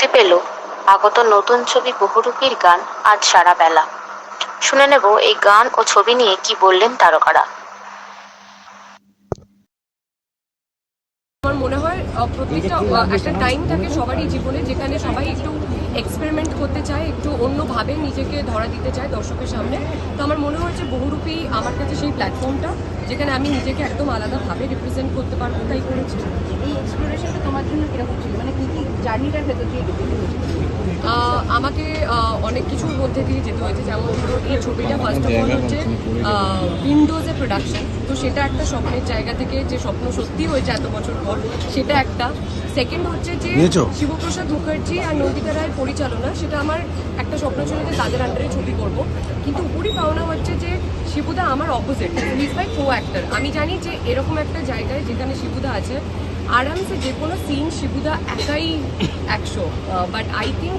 মুক্তি পেল। আগত নতুন ছবি বহুরূপীর গান আজ সারা বেলা। শুনে নেব এই গান ও ছবি নিয়ে কি বললেন তারকারা। আমার মনে হয় প্রত্যেকটা একটা টাইম থাকে সবারই জীবনে যেখানে সবাই একটু এক্সপেরিমেন্ট করতে চায় একটু অন্যভাবে নিজেকে ধরা দিতে চায় দর্শকের সামনে। তো আমার মনে হয়েছে বহুরূপী আমার কাছে সেই প্ল্যাটফর্মটা যেখানে আমি নিজেকে একদম আলাদাভাবে রিপ্রেজেন্ট করতে পারব তাই করেছি। এই এক্সপ্লোরেশনটা তোমার জন্য কীরকম ছিল মানে কি কি জার্নিটার ভেতর দিয়ে আমাকে অনেক কিছুর মধ্যে দিয়ে যেতে হয়েছে। যেমন ধরো এই ছবিটা ফার্স্ট অফ অল হচ্ছে উইন্ডোজে প্রোডাকশন তো সেটা একটা স্বপ্নের জায়গা থেকে যে স্বপ্ন সত্যি হয়েছে এত বছর পর সেটা একটা। সেকেন্ড হচ্ছে যে শিবপ্রসাদ মুখার্জি আর নন্দিতা রায়ের পরিচালনা সেটা আমার একটা স্বপ্ন ছিল যে তাদের আন্ডারে ছবি করব। কিন্তু উপরই পাওনা হচ্ছে যে শিবুদা আমার opposite is my co actor আমি জানি যে এরকম একটা জায়গায় যেখানে শিবুদা আছে, আরামসে যে কোনো সিন শিবুদা একাই একশো। বাট আই থিঙ্ক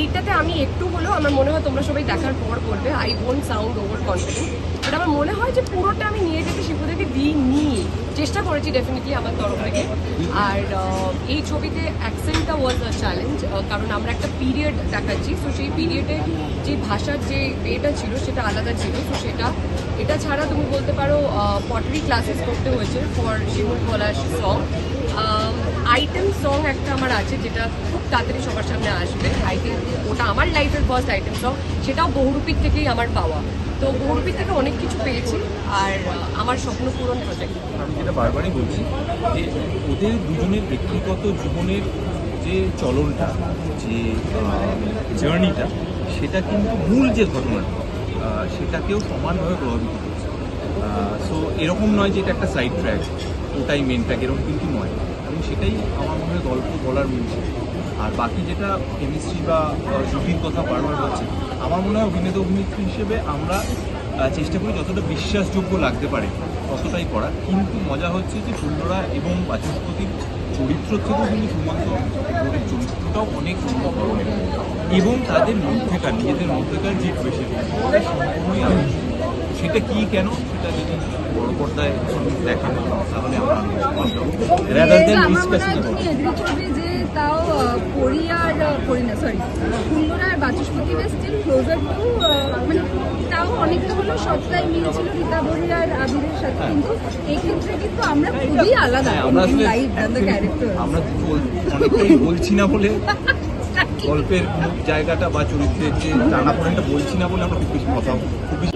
এইটাতে আমি একটু হলেও আমার মনে হয় তোমরা সবাই দেখার পর বলবে I won't sound overconfident but আমার মনে হয় যে পুরোটা আমি চেষ্টা করেছি ডেফিনেটলি আমার তরফ থেকে। আর এই ছবিতে অ্যাকসেন্টটা ওয়াজ আ চ্যালেঞ্জ কারণ আমরা একটা পিরিয়ড দেখাচ্ছি। সো সেই পিরিয়ডে যে ভাষার যে এটা ছিল সেটা আলাদা ছিল। সো সেটা, এটা ছাড়া তুমি বলতে পারো পটারি ক্লাসেস করতে হয়েছে for Shimul Palash song item song একটা আমার আছে যেটা খুব তাড়াতাড়ি সবার সামনে আসবে। আই থিঙ্ক ওটা আমার লাইফের ফার্স্ট আইটেম সং সেটাও বহুরূপীর থেকেই আমার পাওয়া। তো বহুরূপীর থেকে অনেক কিছু পেয়েছি আর আমার স্বপ্ন পূরণ প্রজেক্ট আমি যেটা বারবারই বলছি যে ওদের দুজনের ব্যক্তিগত জীবনের যে চলনটা, যে জার্নিটা সেটা কিন্তু মূল যে ঘটনাটা সেটাকেও সমানভাবে প্রভাবিত করছে। সো এরকম নয় যে এটা একটা সাইড ট্র্যাক ওটাই মেন ট্র্যাক এরকম কিন্তু নয়। এবং সেটাই আমার মনে হয় গল্প বলার মূল আর বাকি যেটা কেমিস্ট্রি বা জুটির কথা বারবার হচ্ছে আমার মনে হয় অভিনেতা অভিনেত্রী হিসেবে আমরা চেষ্টা করি যতটা বিশ্বাসযোগ্য লাগতে পারে, ততটাই করা কিন্তু মজা হচ্ছে যে সুন্দরা এবং বাচস্পতির চরিত্র থেকেও কিন্তু সুমন্ত চরিত্রটাও অনেক এবং তাদের মধ্যেকার, নিজেদের মধ্যেকার যে সম্পূর্ণই আলাদা। সেটা কি কেন? সেটা যদি বড় পর্দায় দেখানো তাহলে আমরা রাদার দেন আমার হয় যে তাও সরি সুন্দর আর বাচস্পতি স্টিল ক্লোজার টু মানে তাও অনেকটা আর আবিরের সাথে কিন্তু এক্ষেত্রে কিন্তু আমরা খুবই আলাদা হ্যাঁ, আমরা আসলে লাইফ দ্যান দ্য ক্যারেক্টার আমরা অনেকটাই বলছি না বলে গল্পের জায়গাটা বা চরিত্রের যে টানাপোড়েনটা বলছি না বলে আমরা খুব বেশি কথা খুব